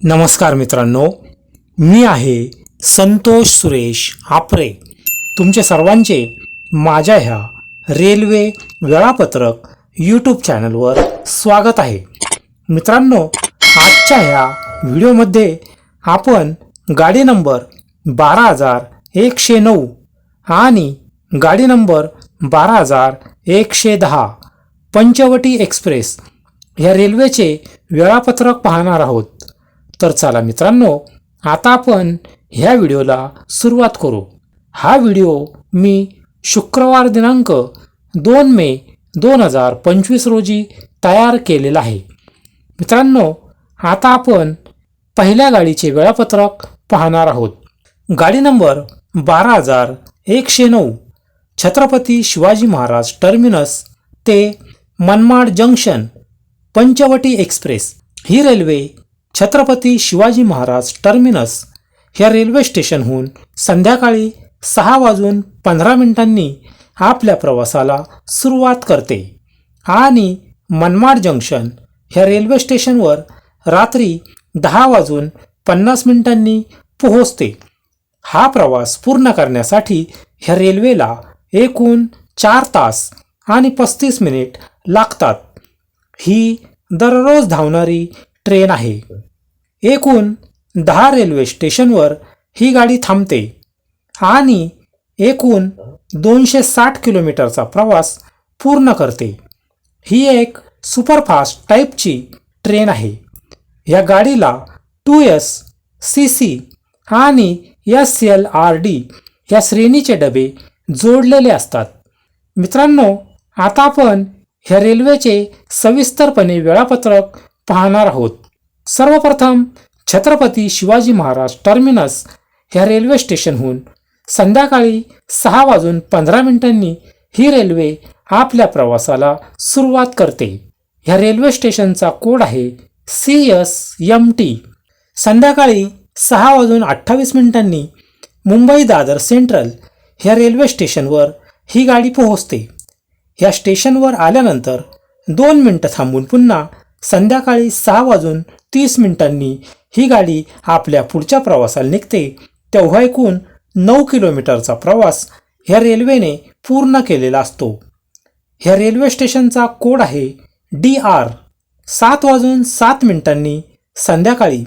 नमस्कार मित्रांनो मी आहे संतोष सुरेश आपरे तुमचे सर्वांचे माझ्या ह्या रेल्वे वेळापत्रक यूट्यूब चॅनलवर स्वागत आहे. मित्रांनो आजच्या ह्या व्हिडिओमध्ये आपण गाडी नंबर बारा हजार एकशे नऊ आणि गाडी नंबर बारा हजार एकशे दहा पंचवटी एक्सप्रेस ह्या रेल्वेचे वेळापत्रक पाहणार आहोत. तर चला मित्रांनो आता आपण ह्या व्हिडिओला सुरुवात करू. हा व्हिडिओ मी शुक्रवार दिनांक दोन मे दोन हजार पंचवीस रोजी तयार केलेला आहे. मित्रांनो आता आपण पहिल्या गाडीचे वेळापत्रक पाहणार आहोत. गाडी नंबर बारा हजार एकशे नऊ छत्रपती शिवाजी महाराज टर्मिनस ते मनमाड जंक्शन पंचवटी एक्सप्रेस. ही रेल्वे छत्रपती शिवाजी महाराज टर्मिनस ह्या रेल्वे स्टेशनहून संध्याकाळी सहा वाजून पंधरा मिनिटांनी आपल्या प्रवासाला सुरुवात करते. आणि मनमाड जंक्शन ह्या रेल्वे स्टेशनवर रात्री दहा वाजून पन्नास मिनिटांनी पोहोचते. हा प्रवास पूर्ण करण्यासाठी ह्या रेल्वेला एकूण चार तास आणि पस्तीस मिनिट लागतात. ही दररोज धावणारी ट्रेन आहे. एकूण दहा रेल्वे स्टेशनवर ही गाडी थांबते आणि एकूण दोनशे साठ किलोमीटरचा प्रवास पूर्ण करते. ही एक सुपरफास्ट टाईपची ट्रेन आहे. या गाडीला टू एस सी सी आणि एस एल आर डी या श्रेणीचे डबे जोडलेले असतात. मित्रांनो आता आपण ह्या रेल्वेचे सविस्तरपणे वेळापत्रक पाहणार आहोत. सर्वप्रथम छत्रपती शिवाजी महाराज टर्मिनस ह्या रेल्वे स्टेशनहून संध्याकाळी सहा वाजून पंधरा मिनिटांनी ही रेल्वे आपल्या प्रवासाला सुरुवात करते. ह्या रेल्वे स्टेशनचा कोड आहे सी एस एम टी. संध्याकाळी सहा वाजून अठ्ठावीस मिनिटांनी मुंबई दादर सेंट्रल ह्या रेल्वे स्टेशनवर ही गाडी पोहोचते. ह्या स्टेशनवर आल्यानंतर दोन मिनटं थांबून पुन्हा संध्याकाळी सहा वाजून तीस मिनिटांनी ही गाडी आपल्या पुढच्या प्रवासाला निघते. तेव्हा एकूण नऊ किलोमीटरचा प्रवास ह्या रेल्वेने पूर्ण केलेला असतो. ह्या रेल्वे स्टेशनचा कोड आहे डी आर. सात वाजून सात मिनिटांनी संध्याकाळी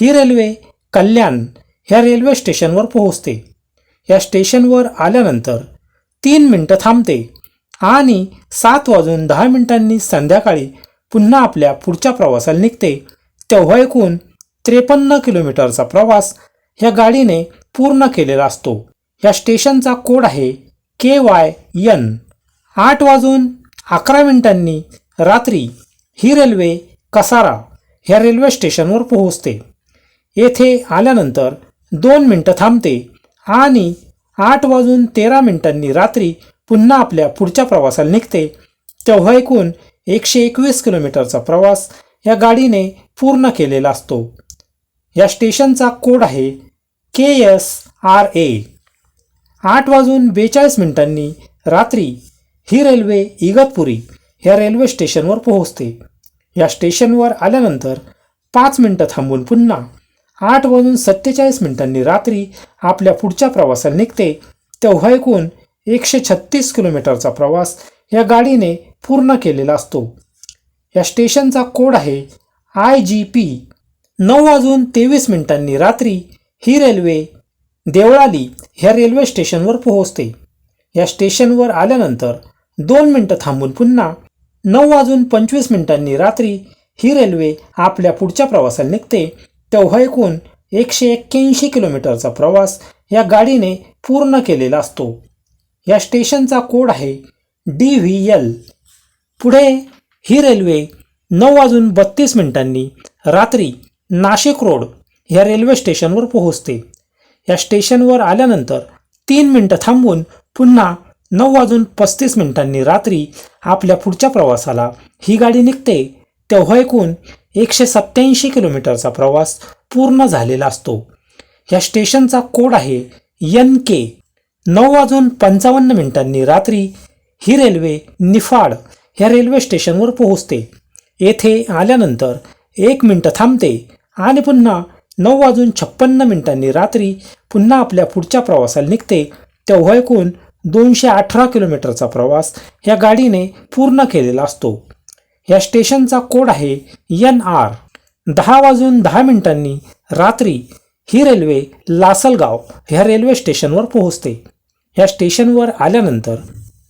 ही रेल्वे कल्याण ह्या रेल्वे स्टेशनवर पोहोचते. या स्टेशनवर आल्यानंतर तीन मिनटं थांबते आणि सात वाजून दहा मिनिटांनी संध्याकाळी पुन्हा आपल्या पुढच्या प्रवासाला निघते. तेव्हा एकूण त्रेपन्न किलोमीटरचा प्रवास ह्या गाडीने पूर्ण केलेला असतो. या स्टेशनचा कोड आहे के वाय यन आठ वाजून अकरा मिनिटांनी रात्री ही रेल्वे कसारा ह्या रेल्वे स्टेशनवर पोहोचते. येथे आल्यानंतर दोन मिनटं थांबते आणि आठ वाजून तेरा मिनिटांनी रात्री पुन्हा आपल्या पुढच्या प्रवासाला निघते. तेव्हा एकूण एकशे एकवीस किलोमीटरचा प्रवास या गाडीने पूर्ण केलेला असतो. या स्टेशनचा कोड आहे के एस आर ए. आठ वाजून बेचाळीस मिनिटांनी रात्री ही रेल्वे इगतपुरी ह्या रेल्वे स्टेशनवर पोहोचते. या स्टेशनवर आल्यानंतर पाच मिनटं थांबून पुन्हा आठ वाजून सत्तेचाळीस मिनिटांनी रात्री आपल्या पुढच्या प्रवासाला निघते तेव्हा एकूण एकशे छत्तीस किलोमीटरचा प्रवास या गाडीने पूर्ण केलेला असतो. या स्टेशनचा कोड आहे आय जी पी. नऊ वाजून तेवीस मिनिटांनी रात्री ही रेल्वे देवळाली ह्या रेल्वे स्टेशनवर पोहोचते. या स्टेशनवर आल्यानंतर दोन मिनटं थांबून पुन्हा नऊ वाजून पंचवीस मिनिटांनी रात्री ही रेल्वे आपल्या पुढच्या प्रवासाला निघते तेव्हा एकूण एकशे एक्क्याऐंशी किलोमीटरचा प्रवास या गाडीने पूर्ण केलेला असतो. या स्टेशनचा कोड आहे डी व्ही एल. पुढे ही रेल्वे नऊ वाजून बत्तीस मिनिटांनी रात्री नाशिक रोड ह्या रेल्वे स्टेशनवर पोहोचते. या स्टेशनवर आल्यानंतर तीन मिनटं थांबून पुन्हा नऊ वाजून पस्तीस मिनिटांनी रात्री आपल्या पुढच्या प्रवासाला ही गाडी निघते. तेव्हा एकूण एकशे सत्त्याऐंशी किलोमीटरचा प्रवास पूर्ण झालेला असतो. या स्टेशनचा कोड आहे एन के. नऊ वाजून पंचावन्न मिनिटांनी रात्री ही रेल्वे निफाड ह्या रेल्वे स्टेशनवर पोहोचते. येथे आल्यानंतर एक मिनटं थांबते आणि पुन्हा नऊ वाजून छप्पन्न मिनिटांनी रात्री पुन्हा आपल्या पुढच्या प्रवासाला निघते. तेव्हा एकूण दोनशे अठरा किलोमीटरचा प्रवास या गाडीने पूर्ण केलेला असतो. या स्टेशनचा कोड आहे एन आर. दहा वाजून दहा मिनिटांनी रात्री ही रेल्वे लासलगाव ह्या रेल्वे स्टेशनवर पोहोचते. ह्या स्टेशनवर आल्यानंतर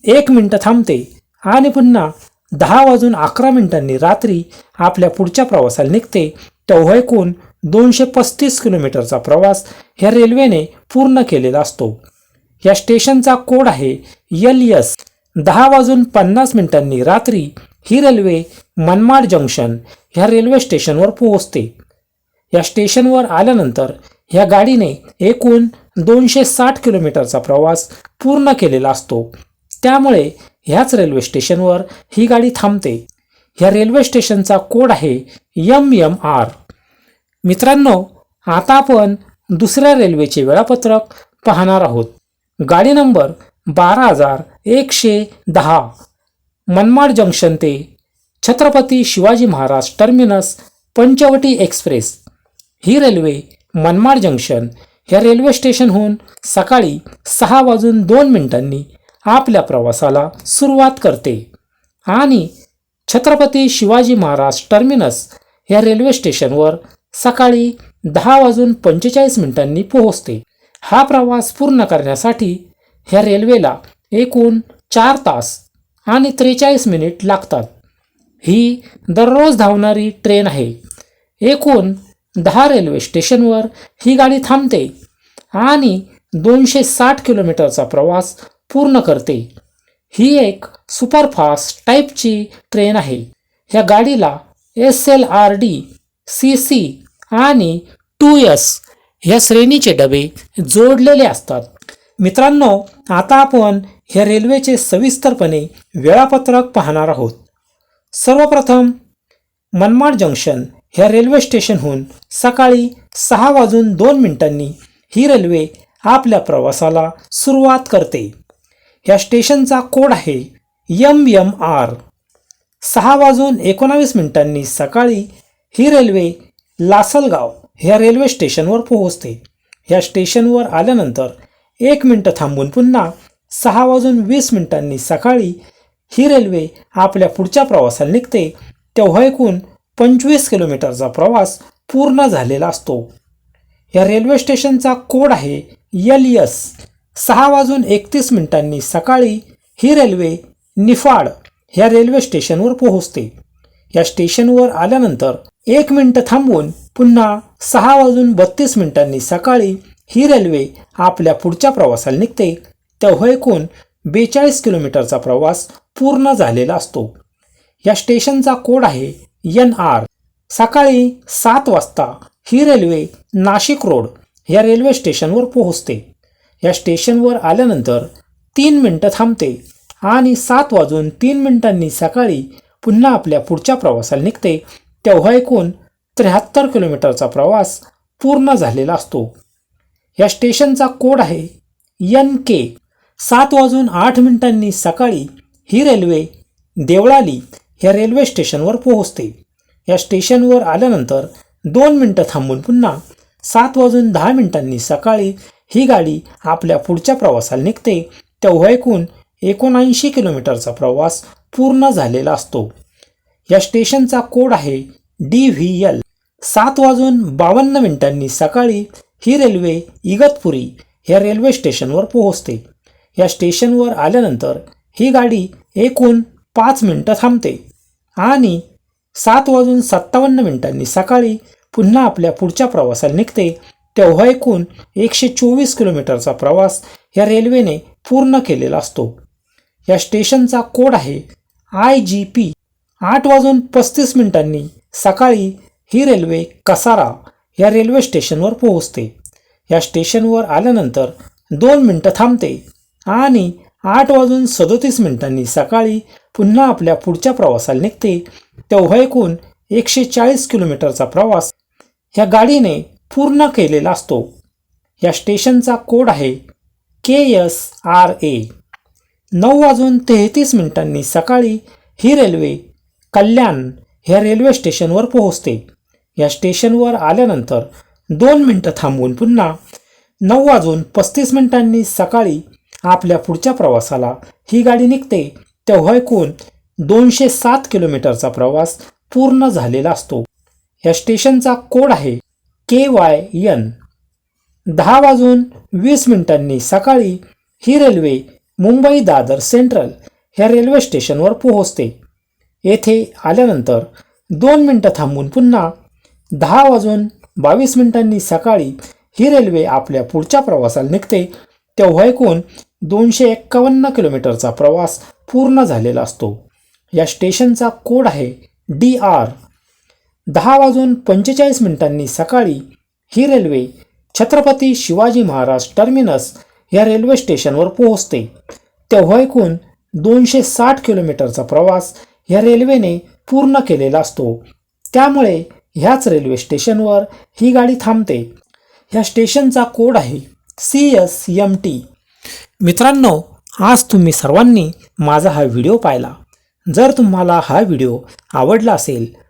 एक मिनटं थांबते आणि पुन्हा दहा वाजून अकरा मिनिटांनी रात्री आपल्या पुढच्या प्रवासाला निघते. तेव्हा एकूण दोनशे पस्तीस किलोमीटरचा प्रवास ह्या रेल्वेने पूर्ण केलेला असतो. या स्टेशनचा कोड आहे एल एस. दहा वाजून पन्नास मिनिटांनी रात्री ही रेल्वे मनमाड जंक्शन ह्या रेल्वे स्टेशनवर पोहोचते. या स्टेशनवर आल्यानंतर ह्या गाडीने एकूण दोनशे साठ किलोमीटरचा प्रवास पूर्ण केलेला असतो. त्यामुळे ह्याच रेल्वे स्टेशनवर ही गाडी थांबते. ह्या रेल्वे स्टेशनचा कोड आहे यम यम आर मित्रांनो आता आपण दुसऱ्या रेल्वेचे वेळापत्रक पाहणार आहोत. गाडी नंबर बारा हजार एकशे दहा मनमाड जंक्शन ते छत्रपती शिवाजी महाराज टर्मिनस पंचवटी एक्सप्रेस. ही रेल्वे मनमाड जंक्शन ह्या रेल्वे स्टेशनहून सकाळी सहा वाजून दोन मिनिटांनी आपल्या प्रवासाला सुरुवात करते. आणि छत्रपती शिवाजी महाराज टर्मिनस या रेल्वे स्टेशनवर सकाळी दहा वाजून पंचेचाळीस मिनिटांनी पोहोचते. हा प्रवास पूर्ण करण्यासाठी ह्या रेल्वेला एकूण चार तास आणि त्रेचाळीस मिनिट लागतात. ही दररोज धावणारी ट्रेन आहे. एकूण दहा रेल्वे स्टेशनवर ही गाडी थांबते आणि दोनशे साठ किलोमीटरचा प्रवास पूर्ण करते. ही एक सुपरफास्ट टाईपची ट्रेन आहे. ह्या गाडीला S L R D C C आणि टू एस ह्या श्रेणीचे डबे जोडलेले असतात. मित्रांनो आता आपण ह्या रेल्वेचे सविस्तरपणे वेळापत्रक पाहणार आहोत. सर्वप्रथम मनमाड जंक्शन ह्या रेल्वे स्टेशनहून सकाळी सहा वाजून दोन मिनिटांनी ही रेल्वे आपल्या प्रवासाला सुरुवात करते. ह्या स्टेशनचा कोड आहे यम यम आर सहा वाजून एकोणावीस मिनिटांनी सकाळी ही रेल्वे लासलगाव ह्या रेल्वे स्टेशनवर पोहोचते. ह्या स्टेशनवर आल्यानंतर एक मिनटं थांबून पुन्हा सहा वाजून वीस मिनिटांनी सकाळी ही रेल्वे आपल्या पुढच्या प्रवासाला निघते तेव्हा एकूण पंचवीस किलोमीटरचा प्रवास पूर्ण झालेला असतो. या रेल्वे स्टेशनचा कोड आहे एल एस सहा वाजून एकतीस मिनिटांनी सकाळी ही रेल्वे निफाड ह्या रेल्वे स्टेशनवर पोहोचते. या स्टेशनवर आल्यानंतर एक मिनटं थांबून पुन्हा सहा वाजून बत्तीस मिनिटांनी सकाळी ही रेल्वे आपल्या पुढच्या प्रवासाला निघते. तेव्हा एकूण बेचाळीस किलोमीटरचा प्रवास पूर्ण झालेला असतो. या स्टेशनचा कोड आहे एन आर. सकाळी सात वाजता ही रेल्वे नाशिक रोड या रेल्वे स्टेशनवर पोहोचते. या स्टेशनवर आल्यानंतर तीन मिनटं थांबते आणि सात वाजून तीन मिनिटांनी सकाळी पुन्हा आपल्या पुढच्या प्रवासाला निघते. तेव्हा एकूण त्र्याहत्तर किलोमीटरचा प्रवास पूर्ण झालेला असतो. या स्टेशनचा कोड आहे यन के सात वाजून आठ मिनिटांनी सकाळी ही रेल्वे देवळाली ह्या रेल्वे स्टेशनवर पोहोचते. या स्टेशनवर आल्यानंतर दोन मिनटं थांबून पुन्हा सात वाजून दहा मिनिटांनी सकाळी ही गाडी आपल्या पुढच्या प्रवासाला निघते तेव्हा एकूण एकोणऐंशी किलोमीटरचा प्रवास पूर्ण झालेला असतो. या स्टेशनचा कोड आहे डी व्ही एल. सात वाजून बावन्न मिनिटांनी सकाळी ही रेल्वे इगतपुरी या रेल्वे स्टेशनवर पोहोचते. या स्टेशनवर आल्यानंतर ही गाडी एकूण पाच मिनटं थांबते आणि सात वाजून सत्तावन्न मिनिटांनी सकाळी पुन्हा आपल्या पुढच्या प्रवासाला निघते तेव्हा एकूण एकशे चोवीस किलोमीटरचा प्रवास या रेल्वेने पूर्ण केलेला असतो. या स्टेशनचा कोड आहे आय जी पी. आठ वाजून पस्तीस मिनिटांनी सकाळी ही रेल्वे कसारा या रेल्वे स्टेशनवर पोहोचते. या स्टेशनवर आल्यानंतर दोन मिनटं थांबते आणि आठ वाजून सदोतीस मिनिटांनी सकाळी पुन्हा आपल्या पुढच्या प्रवासाला निघते. तेव्हा एकूण एकशे चाळीस किलोमीटरचा प्रवास ह्या गाडीने पूर्ण केलेला असतो. या स्टेशनचा कोड आहे के एस आर ए. नऊ वाजून तेहतीस मिनिटांनी सकाळी ही रेल्वे कल्याण ह्या रेल्वे स्टेशनवर पोहोचते. या स्टेशनवर आल्यानंतर दोन मिनटं थांबून पुन्हा नऊ वाजून पस्तीस मिनिटांनी सकाळी आपल्या पुढच्या प्रवासाला ही गाडी निघते. तेव्हा एकूण दोनशे सात किलोमीटरचा प्रवास पूर्ण झालेला असतो. या स्टेशनचा कोड आहे के वाय यन दहा वाजून वीस मिनिटांनी सकाळी ही रेल्वे मुंबई दादर सेंट्रल ह्या रेल्वे स्टेशनवर पोहोचते. येथे आल्यानंतर दोन मिनटं थांबून पुन्हा दहा वाजून बावीस मिनिटांनी सकाळी ही रेल्वे आपल्या पुढच्या प्रवासाला निघते. तेव्हा एकूण दोनशे एक्कावन्न किलोमीटरचा प्रवास पूर्ण झालेला असतो. या स्टेशनचा कोड आहे डी आर. दहा वाजून पंचेचाळीस मिनिटांनी सकाळी ही रेल्वे छत्रपती शिवाजी महाराज टर्मिनस या रेल्वे स्टेशनवर पोहोचते. तेव्हा एकूण दोनशे साठ किलोमीटरचा प्रवास या रेल्वेने पूर्ण केलेला असतो. त्यामुळे ह्याच रेल्वे स्टेशनवर ही गाडी थांबते. ह्या स्टेशनचा कोड आहे सी एस एम टी. मित्रांनो आज तुम्ही सर्वांनी माझा हा व्हिडिओ पाहिला. जर तुम्हाला हा व्हिडिओ आवडला असेल